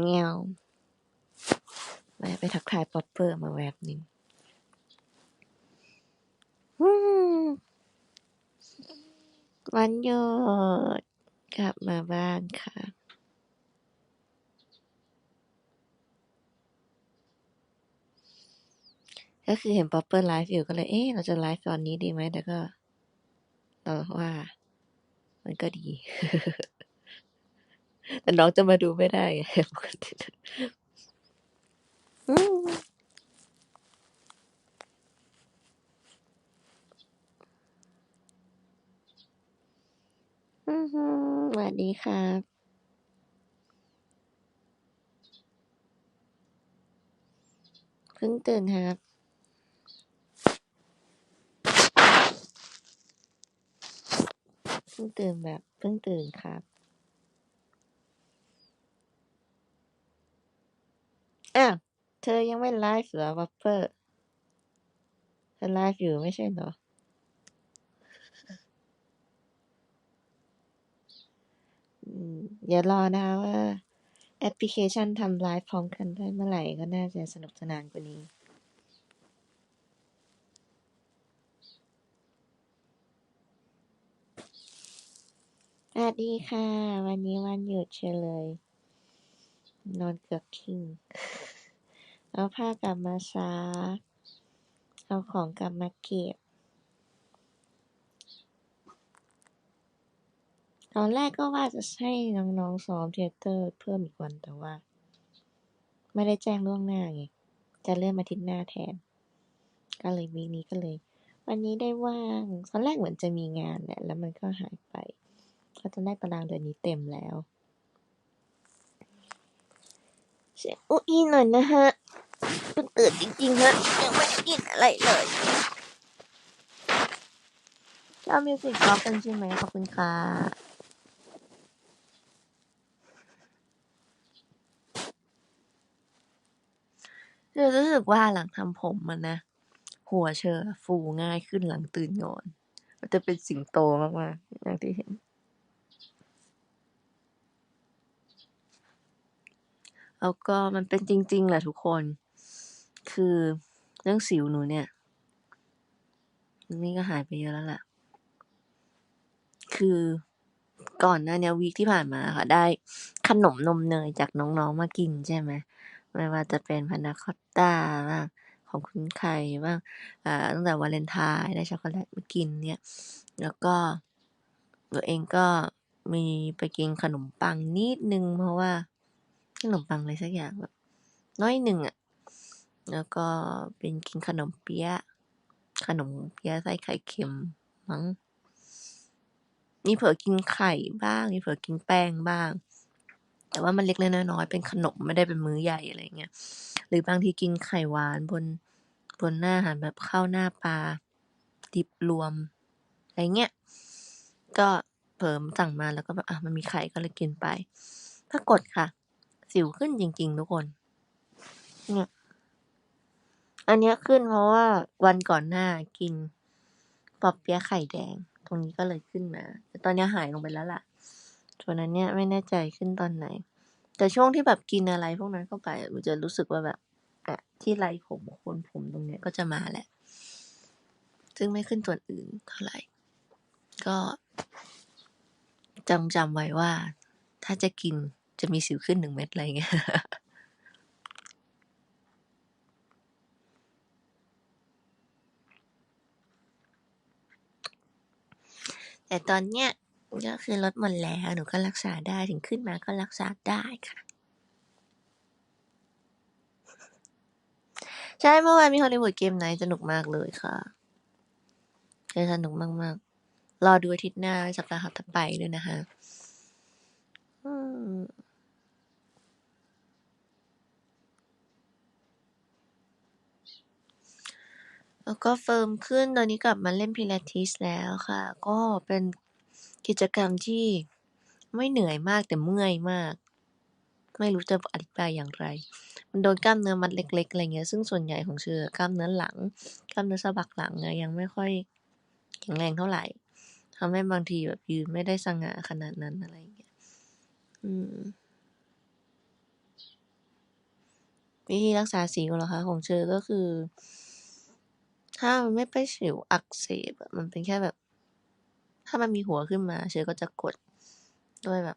เงียวแม่ไปทักทายป๊อปเปอร์มาแวบหนึ่งวันหยุดกลับมาบ้านค่ะก็คือเห็นป๊อปเปอร์ไลฟ์อยู่ก็เลย เอ๊ะ เราจะไลฟ์ตอนนี้ดีไหม แต่ก็เราว่า มันก็ดี แต่น้องจะมาดูไม่ได้ไงปกติอืมอือหือสวัสดีครับ เพิ่งตื่นครับ เพิ่งตื่นแบบ เพิ่งตื่นครับ อ้าว เธอยังไม่ไลฟ์เหรอป๊อปเปอร์เธอไลฟ์อยู่ไม่ใช่เหรอ อย่ารอนะคะว่าแอปพลิเคชันทำไลฟ์พร้อมกันได้เมื่อไหร่ก็น่าจะสนุกสนานกว่านี้สวัสดีค่ะ วันนี้วันหยุดเฉยเลย นอนเกือบทิ้ง เอาผ้ากลับมาซัก เอาของกลับมาเก็บ ตอนแรกก็ว่าจะให้น้องๆซ้อมเทเตอร์เพิ่มอีกวันแต่ว่า ไม่ได้แจ้งล่วงหน้าไง จะเลื่อนมาอาทิตย์หน้าแทน ก็เลยวีนี้ก็เลย วันนี้ได้ว่าง ตอนแรกเหมือนจะมีงานแหละแล้วมันก็หายไปก็ตอนแรกตารางเดือนนี้เต็มแล้วเสียงอุ้ยหน่อยนะฮะ เพิ่งตื่นจริงๆฮะยังไม่ได้กินอะไรเลยชอบมิวสิกบล็อกกันใช่ไหมขอบคุณค่ะคือรู้สึกว่าหลังทำผมมันนะ หัวเชอฟูง่ายขึ้นหลังตื่นนอน มันจะเป็นสิงโตมากๆอย่างที่เห็นแล้วก็มันเป็นจริง ๆ แหละทุกคน คือเรื่องสิวหนูเนี่ยนี่ก็หายไปเยอะแล้วแหละคือก่อนหน้าเนี้วีคที่ผ่านมาค่ะ ได้ขนมนมเนยจากน้องๆมากินใช่ไหมไม่ว่าจะเป็นพานาคอตต้าบ้างของคุณไข่บ้างอ่าตั้งแต่วาเลนไทน์ได้ช็อกโกแลตมากินเนี่ย แล้วก็ตัวเองก็มีไปกินขนมปังนิดนึงเพราะว่าขนมปังอะไรสักอย่างแบบน้อยหนึ่งอะ แล้วก็เป็นกินขนมเปี๊ยะ ขนมเปี๊ยะไส้ไข่เค็มมั้ง มีเผลอกินไข่บ้าง มีเผลอกินแป้งบ้าง แต่ว่ามันเล็กๆน้อยๆเป็นขนมไม่ได้เป็นมื้อใหญ่อะไรเงี้ย หรือบางทีกินไข่หวานบนบนหน้าอาหารแบบข้าวหน้าปลาดิบรวมอะไรเงี้ย ก็เผลอสั่งมาแล้วก็แบบอ่ามันมีไข่ก็เลยกินไป ปรากฏค่ะ สิวขึ้นจริง ๆ ทุกคน เนี่ย อันนี้ขึ้นเพราะว่าวันก่อนหน้ากินปอเปี๊ยะไข่แดง ตรงนี้ก็เลยขึ้นมา แต่ตอนนี้หายลงไปแล้วล่ะ ส่วนอันเนี้ยไม่แน่ใจขึ้นตอนไหน แต่ช่วงที่แบบกินอะไรพวกนั้นเข้าไปอะหนูจะรู้สึกว่าแบบอ่าที่ไรผมคนผมตรงเนี้ยก็จะมาแหละ ซึ่งไม่ขึ้นส่วนอื่นเท่าไหร่ ก็จำจำไว้ว่า ถ้าจะกินจะมีสิวขึ้น1เม็ดอะไรเงี้ย แต่ตอนเนี้ยก็คือลดหมดแล้วหนูก็รักษาได้ถึงขึ้นมาก็รักษาได้ค่ะ ใช่เมื่อวานมี Hollywood Game Night สนุกมากเลยค่ะใช่สนุกมากๆ รอดูอาทิตย์หน้าสัปดาห์ถัดไปด้วยนะคะ อืม แล้วก็เฟิร์มขึ้น ตอนนี้กลับมาเล่น Pilates แล้วค่ะ ก็เป็นกิจกรรมที่ไม่เหนื่อยมากแต่เมื่อยมาก ไม่รู้จะอธิบายอย่างไร มันโดนกล้ามเนื้อมัดเล็กๆอะไรเงี้ย ซึ่งส่วนใหญ่ของเชออกล้ามเนื้อหลัง กล้ามเนื้อสะบักหลังอะยังไม่ค่อยแข็งแรงเท่าไหร่ทำให้บางทีแบบยืนไม่ได้สง่าขนาดนั้นอะไรอย่างเงี้ย อืม วิธีรักษาสิวเหรอคะ ของเชอก็คือ ถ้ามันไม่เป็นสิวอักเสบอะ มันเป็นแค่แบบ ถ้ามันมีหัวขึ้นมาเชอก็จะกดด้วยแบบ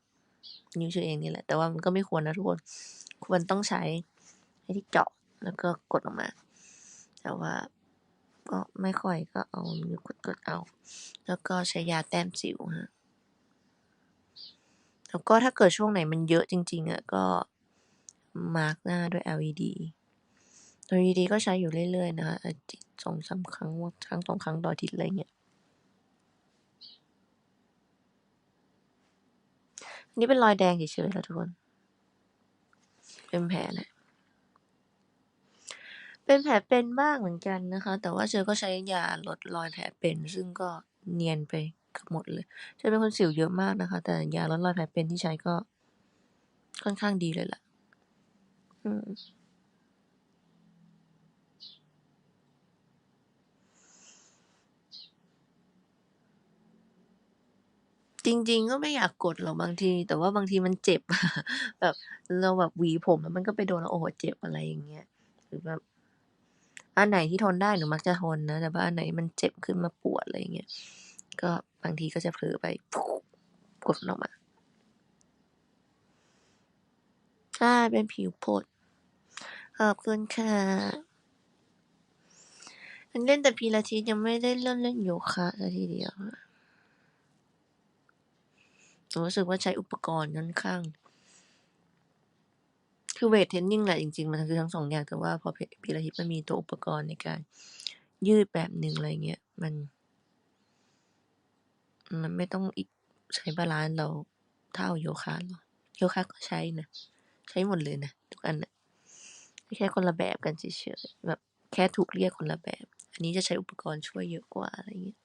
นิ้วเชอเองนี่แหละ แต่ว่ามันก็ไม่ควรนะทุกคน ควรต้องใช้ไอ้ที่เจาะแล้วก็กดออกมา แต่ว่าก็ไม่ค่อยก็เอานิ้วกดๆเอา แล้วก็ใช้ยาแต้มสิวครับแล้วก็ถ้าเกิดช่วงไหนมันเยอะจริง ๆอะก็มาร์กหน้าด้วย LED LED ก็ใช้อยู่เรื่อยๆ นะคะอาทิตย์2-3ครั้งครั้ง2ครั้งต่ออาทิตย์อะไรเงี้ยอันนี้เป็นรอยแดงเฉยๆค่ะทุกคน เป็นแผลแหละเป็นแผลเป็นบ้างเหมือนกันนะคะ แต่ว่าเชอก็ใช้ยาลดรอยแผลเป็น ซึ่งก็เนียนไปกือบหมดเลยเชอเป็นคนสิวเยอะมากนะคะ แต่ยาลดรอยแผลเป็นที่ใช้ก็ค่อนข้างดีเลยแหละอืม จริง ๆ ก็ไม่อยากกดหรอกบางที แต่ว่าบางทีมันเจ็บ แบบเราแบบหวีผมแล้วมันก็ไปโดน โอ้โฮเจ็บ อะไรอย่างเงี้ย หรือแบบ อันไหนที่ทนได้หนูมักจะทนนะ แต่ว่าอันไหนมันเจ็บขึ้นมาปวด อะไรอย่างเงี้ย ก็บางทีก็จะเผลอไป กดออกมา ใช่ เป็นผิวผดขอบคุณค่ะยังเล่นแต่ Pilates ยังไม่ได้เริ่มเล่นโยคะสียทีเดียว รู้สึกว่าใช้อุปกรณ์ค่อนข้าง คือเวตเทรนนิ่งแหละจริง ๆ มันคือทั้ง2องอย่างแต่ว่าพอ P Pilates มันมีตัวอุปกรณ์ในการยืดแบบหนึ่งอะไรเงี้ยมัน มันไม่ต้องอีกใช้บาลันซ์เราเท่าโยคะหรอกโยคะก็ใช้นะ ใช้หมดเลยนะทุกอันน่ะแค่คนละแบบกันเฉยๆแบบแค่ถูกเรียกคนละแบบ อันนี้จะใช้อุปกรณ์ช่วยเยอะกว่าอะไรเงี้ย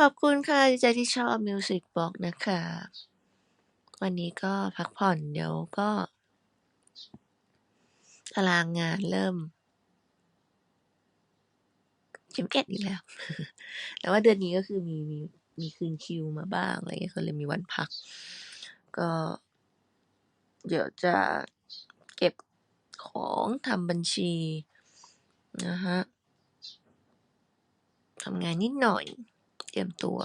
ขอบคุณค่ะ ดีใจที่ชอบ Music Box นะคะ วันนี้ก็พักผ่อนเดี๋ยวก็ตารางงานเริ่ม11อีกแล้ว แต่ว่าเดือนนี้ก็คือมีมีมีคืนคิวมาบ้างอะไรเงี้ยก็เลยมีวันพัก ก็ เดี๋ยวจะเก็บของทำบัญชีนะคะทำงานนิดหน่อย รียมตัว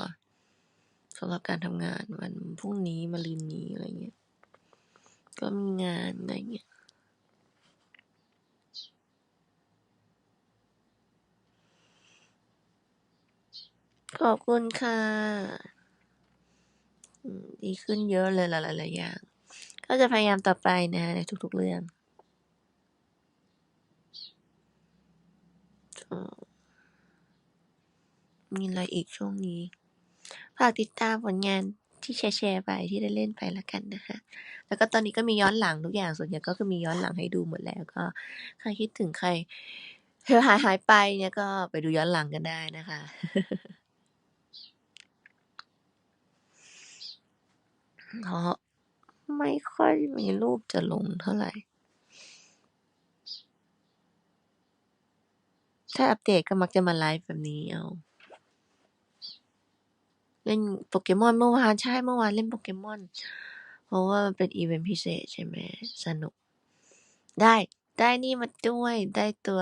สำหรับการทำงานวันพรุ่งนี้มะรืนนี้ อะไรเงี้ย ก็มีงานอะไรเงี้ยขอบคุณค่ะดีขึ้นเยอะเลยหลายๆอย่าง ก็จะพยายามต่อไปนะคะในทุกๆเรื่องก็ มีอะไรอีกช่วงนี้ ฝากติดตามผลงานที่แชร์ๆไปที่ได้เล่นไปแล้วกันนะคะ แล้วก็ตอนนี้ก็มีย้อนหลังทุกอย่างส่วนใหญ่ก็คือมีย้อนหลังให้ดูหมดแล้วก็ใครคิดถึงใครเธอห่อหายไปเนี่ยก็ไปดูย้อนหลังกันได้นะคะ เพราะไม่ค่อยมีรูปจะลงเท่าไหร่ ถ้าอัปเดตก็มักจะมาไลฟ์แบบนี้เอา เล่นโปเกมอนเมื่อวาน ใช่ เมื่อวานเล่นโปเกมอน เพราะว่ามันเป็นอิเวนต์พิเศษใช่ไหม สนุก ได้ ได้นี่มาด้วย ได้ตัว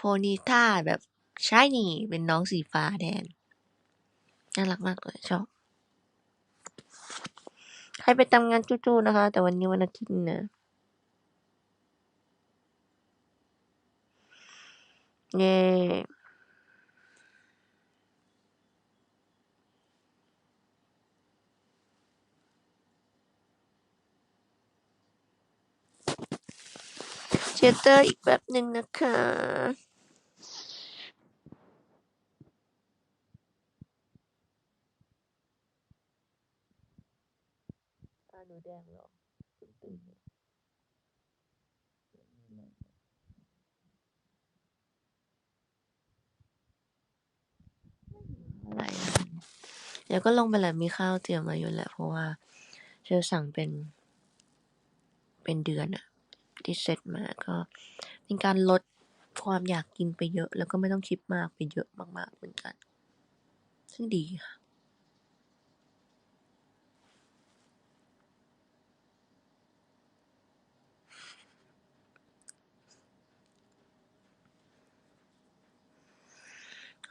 Ponyta แบบ Shiny เป็นน้องสีฟ้าแทนน่ารักมากเลยชอบ ใครไปทำงานจู้ๆนะคะ แต่วันนี้วันอาทิตย์นะเย้ Chatter อีกแป๊บหนึ่งนะคะตาหนูแดงหรอ?ตึงๆเลยไม่หิวเท่าไรเดี๋ยวก็ลงไปแหละมีข้าวเตรียมไว้อยู่แหละเพราะว่าเชอสั่งเป็น เป็นเดือนอะ ที่เซตมาก็เป็นการลดความอยากกินไปเยอะ แล้วก็ไม่ต้องคิดมากไปเยอะมาก ๆ เหมือนกัน ซึ่งดีค่ะ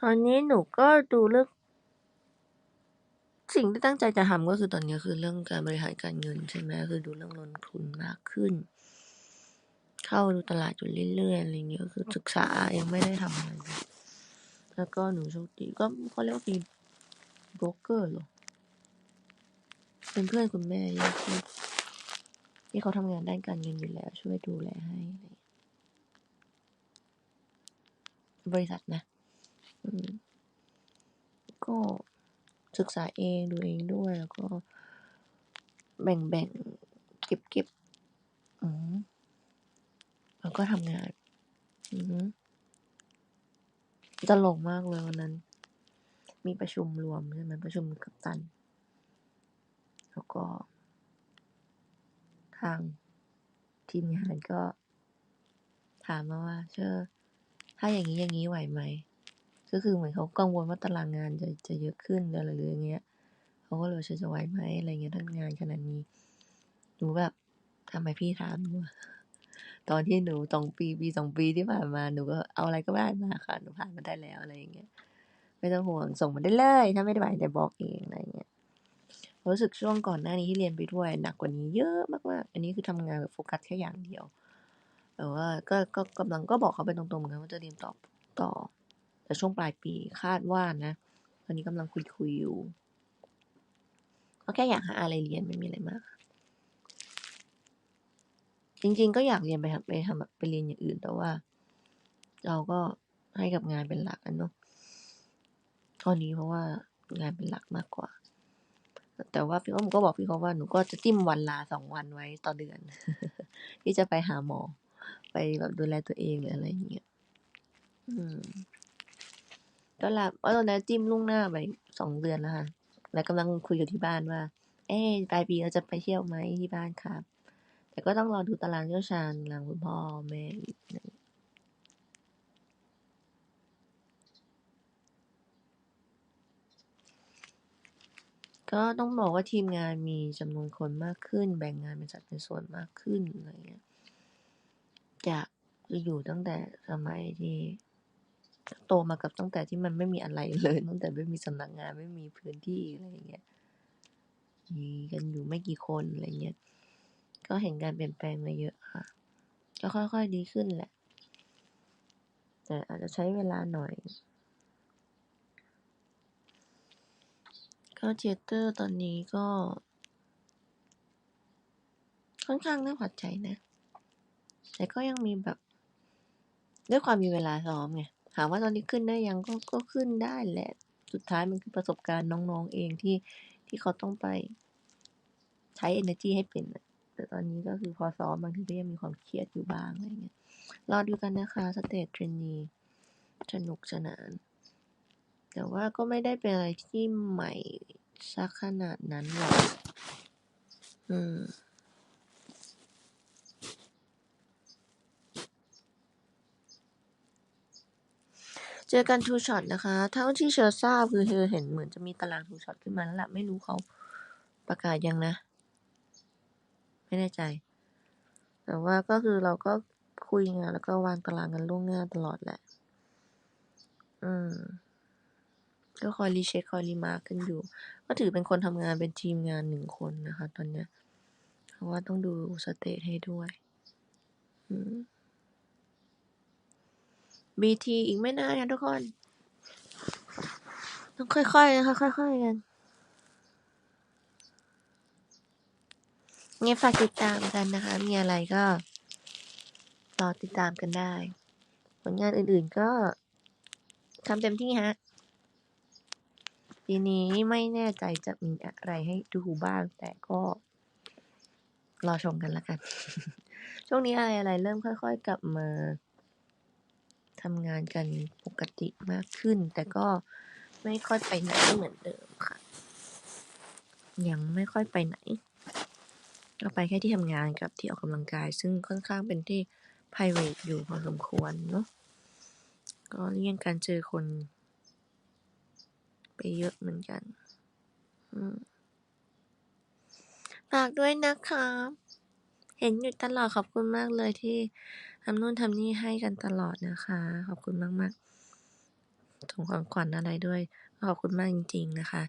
ตอนนี้หนูก็ดูเรื่องสิ่งที่ตั้งใจจะทำก็คือตอนนี้คือเรื่องการบริหารการเงินใช่ไหมคือดูเรื่องลงทุนมากขึ้น เข้าดูตลาดอยู่เรื่อยๆอะไรเงี้ยก็คือศึกษายังไม่ได้ทำอะไร แล้วก็หนูโชคดีก็เขาเรียกว่ามีโบรกเกอร์เหรอ เป็นเพื่อนคุณแม่ที่ที่เขาทำงานด้านการเงินอยู่แล้ว ช่วยดูแลให้ บริษัทนะก็ศึกษาเองดูเองด้วยแล้วก็แบ่งแบ่งเก็บเก็บอืม แล้วก็ทำงาน อือฮึตลกมากเลยวันนั้น มีประชุมรวมใช่ไหมประชุมกัปตัน แล้วก็ ทางทีมงานก็ ถามมาว่า เชอร์ถ้าอย่างนี้อย่างนี้ไหวไหม ก็คือเหมือนเขากังวลว่าตารางงานจะจะเยอะขึ้นอะไรหรืออย่างเงี้ยเขาก็เลยเชอร์จะไหวไหมอะไรเงี้ยทั้งงานขนาดนี้หนูแบบทำไมพี่ถามหนูอะ ตอนที่หนูสองปีปีสองปีที่ผ่านมาหนูก็เอาอะไรก็ได้มาค่ะหนูผ่านมาได้แล้วอะไรอย่างเงี้ยไม่ต้องห่วงส่งมาได้เลย ถ้าไม่ได้ไหวแต่บอกเองอะไรเงี้ยรู้สึกช่วงก่อนหน้านี้ที่เรียนไปด้วยหนักกว่านี้เยอะมากๆอันนี้คือทำงานแบบโฟกัสแค่อย่างเดียวแต่ว่าก็ก็กำลังก็บอกเขาไปตรงๆเหมือนกันว่าจะเรียนต่อต่อ แต่ช่วงปลายปีคาดว่านะตอนนี้กำลังคุยคุยอยู่ก็แค่อยากหาอะไรเรียนไม่มีอะไรมาก จริง ๆ ก็อยากเรียนไปทำไปทำแบบไปเรียนอย่างอื่น แต่ว่า เราก็ให้กับงานเป็นหลักอะเนาะตอนนี้เพราะว่างานเป็นหลักมากกว่า แต่ว่าพี่อ้อมก็บอกพี่เขาว่าหนูก็จะจิ้มวันลาสองวันไว้ต่อเดือน ที่จะไปหาหมอ ไปแบบดูแลตัวเองหรืออะไรอย่างเงี้ยอืม ก็ลาเพราะตอนนั้จิ้มล่วงหน้าไปสองเดือนแล้วค่ะ แล้วกำลังคุยกับที่บ้านว่า เอ๊ะปลายปีเราจะไปเที่ยวไหมที่บ้านครับ แต่ก็ต้องรอดูตารางเชี่ยวชาญทางคุณพ่อแม่อีกนะก็ต้องบอกว่าทีมงานมีจำนวนคนมากขึ้น แบ่งงานเป็นสัดเป็นส่วนมากขึ้นอะไรเงี้ยจากจะอยู่ตั้งแต่สมัยที่โตมากับตั้งแต่ที่มันไม่มีอะไรเลย ตั้งแต่ไม่มีสำนักงานไม่มีพื้นที่อะไรอย่างเงี้ยมีกันอยู่ไม่กี่คนอะไรเงี้ย ก็เห็นการเปลี่ยนแปลงมาเยอะค่ะ ก็ค่อย ๆ ดีขึ้นแหละ แต่อาจจะใช้เวลาหน่อย ก็เทเตอร์ตอนนี้ก็ ค่อนข้างน่าพอใจนะ แต่ก็ยังมีแบบ ด้วยความมีเวลาซ้อมไงถามว่าตอนนี้ขึ้นได้ยังก็ก็ขึ้นได้แหละ สุดท้ายมันคือประสบการณ์น้องๆเองที่ที่เขาต้องไปใช้ energy ให้เป็นนะ แต่ตอนนี้ก็คือพอซ้อมบางทีก็ยังมีความเครียดอยู่บ้างอะไรเงี้ย รอดูกันนะคะสเตจเทรนนีสนุกสนาน แต่ว่าก็ไม่ได้เป็นอะไรที่ใหม่สักขนาดนั้นหรอกอืมเจอกันทูช็อตนะคะ เท่าที่เชอร์ทราบคือเธอเห็นเหมือนจะมีตารางทูช็อตขึ้นมาแล้วล่ะ ไม่รู้เขาประกาศยังนะ ไม่แน่ใจ แต่ว่าก็คือเราก็คุยงานแล้วก็วางตารางกันล่วงหน้าตลอดแหละ อืม ก็คอยรีเช็คคอยรีมาร์กกันอยู่ ก็ถือเป็นคนทำงานเป็นทีมงานหนึ่งคนนะคะ ตอนเนี้ย เพราะว่าต้องดูสเตทให้ด้วย อืม BT อีกไม่นานนะทุกคน ต้องค่อยๆนะคะค่อยๆกัน งั้ฝากติดตามกันนะคะ มีอะไรก็รอติดตามกันได้ ผลงานอื่นๆก็ทำเต็มที่ฮะ ปีนี้ไม่แน่ใจจะมีอะไรให้ดูบ้าง แต่ก็รอชมกันละกัน ช่วงนี้อะไรๆเริ่มค่อยๆ กลับมาทำงานกันปกติมากขึ้น แต่ก็ไม่ค่อยไปไหนเหมือนเดิมค่ะ ยังไม่ค่อยไปไหน ก็ไปแค่ที่ทำงานกับที่ออกกำลังกาย ซึ่งค่อนข้างเป็นที่ private อยู่พอสมควรเนาะ ก็เลี่ยงการเจอคน ไปเยอะเหมือนกัน อืม ฝากด้วยนะคะเห็นอยู่ตลอดขอบคุณมากเลยที่ทำนู่นทำนี่ให้กันตลอดนะคะ ขอบคุณมากส่งของขวัญอะไรด้วย ขอบคุณมากจริง ๆ นะคะ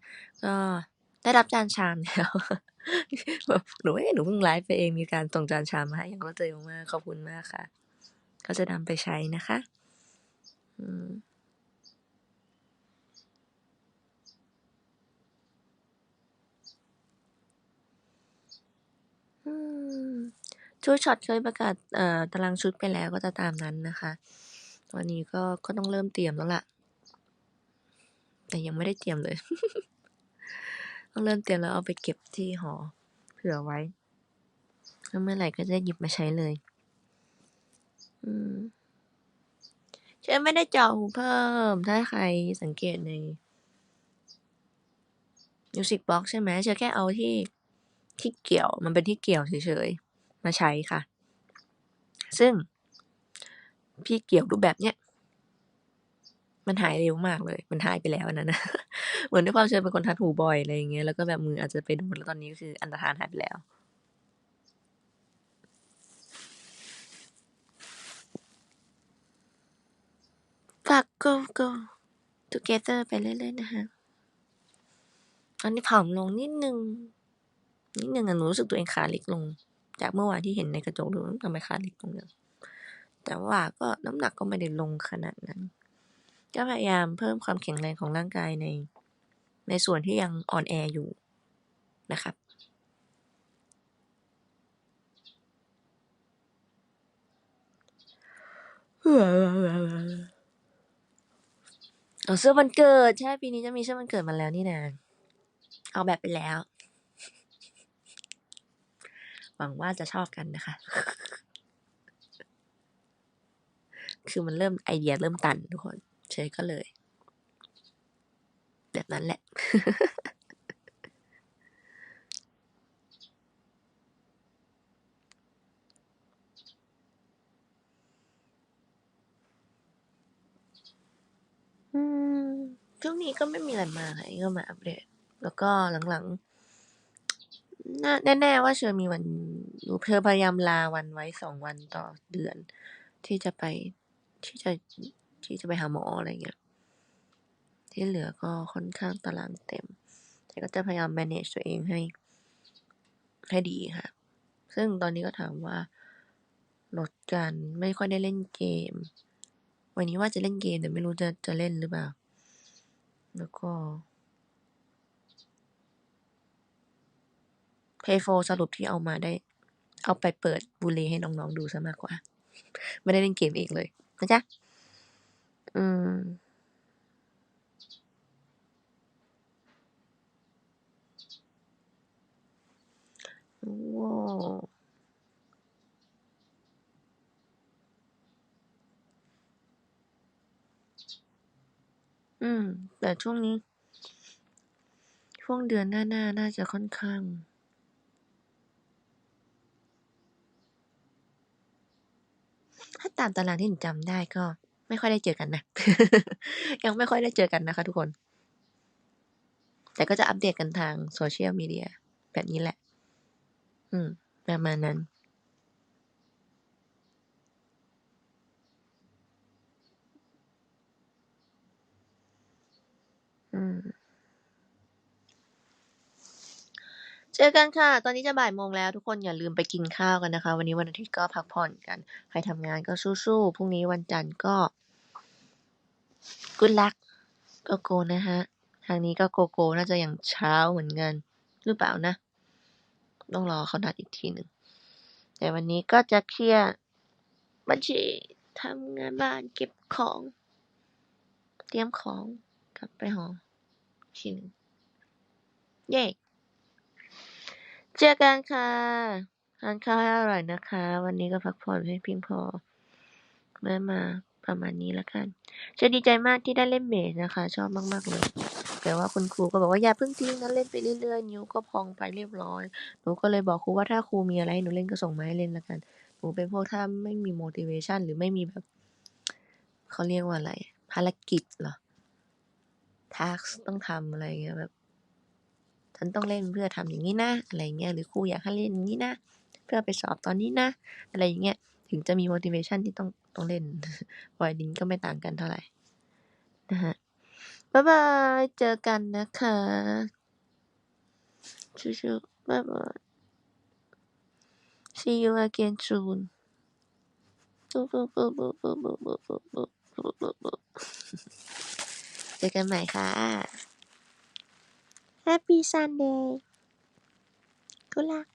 ก็ได้รับจานชามแล้ว แบบหนูเอ๊ะหนูเพิ่งไลฟ์ไปเองมีการส่งจานชามมาให้อย่างก็ใจมากขอบคุณมากค่ะ ก็จะนำไปใช้นะคะ อืมอืมชุดช็อตเคยประกาศเอ่อตารางชุดไปแล้วก็จะตามนั้นนะคะ ตอนนี้ก็ก็ต้องเริ่มเตรียมแล้วล่ะ แต่ยังไม่ได้เตรียมเลย ต้องเริ่มเตรียมแล้วเอาไปเก็บที่หอเผื่อไว้ แล้วเมื่อไหร่ก็จะหยิบมาใช้เลย อืมเชอไม่ได้เจาะหูเพิ่ม ถ้าใครสังเกตในมิวสิกบ็อกใช่ไหมเชอแค่เอาที่ที่เกี่ยวมันเป็นที่เกี่ยวเฉยๆ มาใช้ค่ะ ซึ่งที่เกี่ยวรูปแบบเนี้ยมันหายเร็วมากเลย มันหายไปแล้วอันนั้นนะ เหมือนด้วยความเชอเป็นคนทัดหูบ่อยอะไรอย่างเงี้ยแล้วก็แบบมืออาจจะไปโดนแล้วตอนนี้ก็คืออันตรธานหายไปแล้วฝาก Go Go Together ไปเรื่อยๆนะคะตอนนี้ผอมลงนิดนึง นิดนึงอะหนูรู้สึกตัวเองขาเล็กลง จากเมื่อวานที่เห็นในกระจกดูทำไมขาเล็กลงจังแต่ว่าก็น้ำหนักก็ไม่ได้ลงขนาดนั้น ก็พยายามเพิ่มความแข็งแรงของร่างกายใน ในส่วนที่ยังอ่อนแออยู่นะครับเอ๋อเสื้อวันเกิด ใช่ปีนี้จะมีเสื้อวันเกิดมาแล้วนี่นาออกแบบไปแล้ว หวังว่าจะชอบกันนะคะ คือมันเริ่มไอเดียเริ่มตันทุกคนเชอก็เลย แบบนั้นแหละอืมช่วงนี้ก็ไม่มีอะไรมากค่ะก็มาอัปเดต แล้วก็หลังๆน่าแน่ๆว่าเชอมีวันหนูเชอพยายามลาวันไว้2วันต่อเดือน ที่จะไปที่จะที่จะไปหาหมออะไรเงี้ย ที่เหลือก็ค่อนข้างตารางเต็ม แต่ก็จะพยายาม manage ตัวเองให้ ให้ดีค่ะ ซึ่งตอนนี้ก็ถามว่า ลดการไม่ค่อยได้เล่นเกม วันนี้ว่าจะเล่นเกม แต่ไม่รู้จะจะเล่นหรือเปล่า แล้วก็ Play 4สรุปที่เอามาได้ เอาไปเปิด Blu-ray ให้น้องๆดูเสียมากกว่า ไม่ได้เล่นเกมเองเลยนะจ๊ะ อืม โอ้อืม แต่ช่วงนี้ ช่วงเดือนหน้าๆน,น่าจะค่อนข้างถ้าตามตารางที่หนูจำได้ก็ ไม่ค่อยได้เจอกันนะ ยังไม่ค่อยได้เจอกันนะคะทุกคน แต่ก็จะอัปเดตกันทาง Social Media แบบนี้แหละ อืม ประมาณนั้นอืม เจอกันค่ะ ตอนนี้จะบ่ายโมงแล้วทุกคนอย่าลืมไปกินข้าวกันนะคะ วันนี้วันอาทิตย์ก็พักผ่อนกัน ใครทำงานก็สู้ๆ พรุ่งนี้วันจันทร์ก็ Good luck Go Go นะคะทางนี้ก็ Go Go น่าจะอย่างเช้าเหมือนกัน หรือเปล่านะ ต้องรอเขานัดอีกทีหนึ่ง แต่วันนี้ก็จะเคลียร์บัญชีทำงานบ้านเก็บของ เตรียมของกลับไปหอทีหนึ่งเย้เจอกันค่ะทานข้าวให้อร่อยนะคะ วันนี้ก็พักผ่อนให้เพียงพอได้มาประมาณนี้แล้วกันเชอดีใจมากที่ได้เล่นเบสนะคะ ชอบมาก ๆ เลย แต่ว่าคุณครูก็บอกว่า"อย่าเพิ่งทิ้งนะเล่นไปเรื่อยๆ นิ้วก็พองไปเรียบร้อย"หนูก็เลยบอกครูว่า"ถ้าครูมีอะไรให้หนูเล่นก็ส่งมาให้เล่นแล้วกัน"หนูเป็นพวกถ้าไม่มี motivation หรือไม่มีแบบเขาเรียกว่าอะไร ภารกิจเหรอ task ต้องทำอะไรเงี้ยแบบฉันต้องเล่นเพื่อทำอย่างงี้นะอะไรเงี้ยหรือครูอยากให้เล่นอย่างงี้นะเพื่อไปสอบตอนนี้นะ อะไรอย่างเงี้ยถึงจะมี motivation ที่ต้องต้องเล่นไวโอลินก็ไม่ต่างกันเท่าไหร่นะฮะ บ๊ายบาย เจอกันนะคะชุบๆบ๊ายบาย See you again soon เจอกันใหม่ค่ะ Happy Sunday กุลัก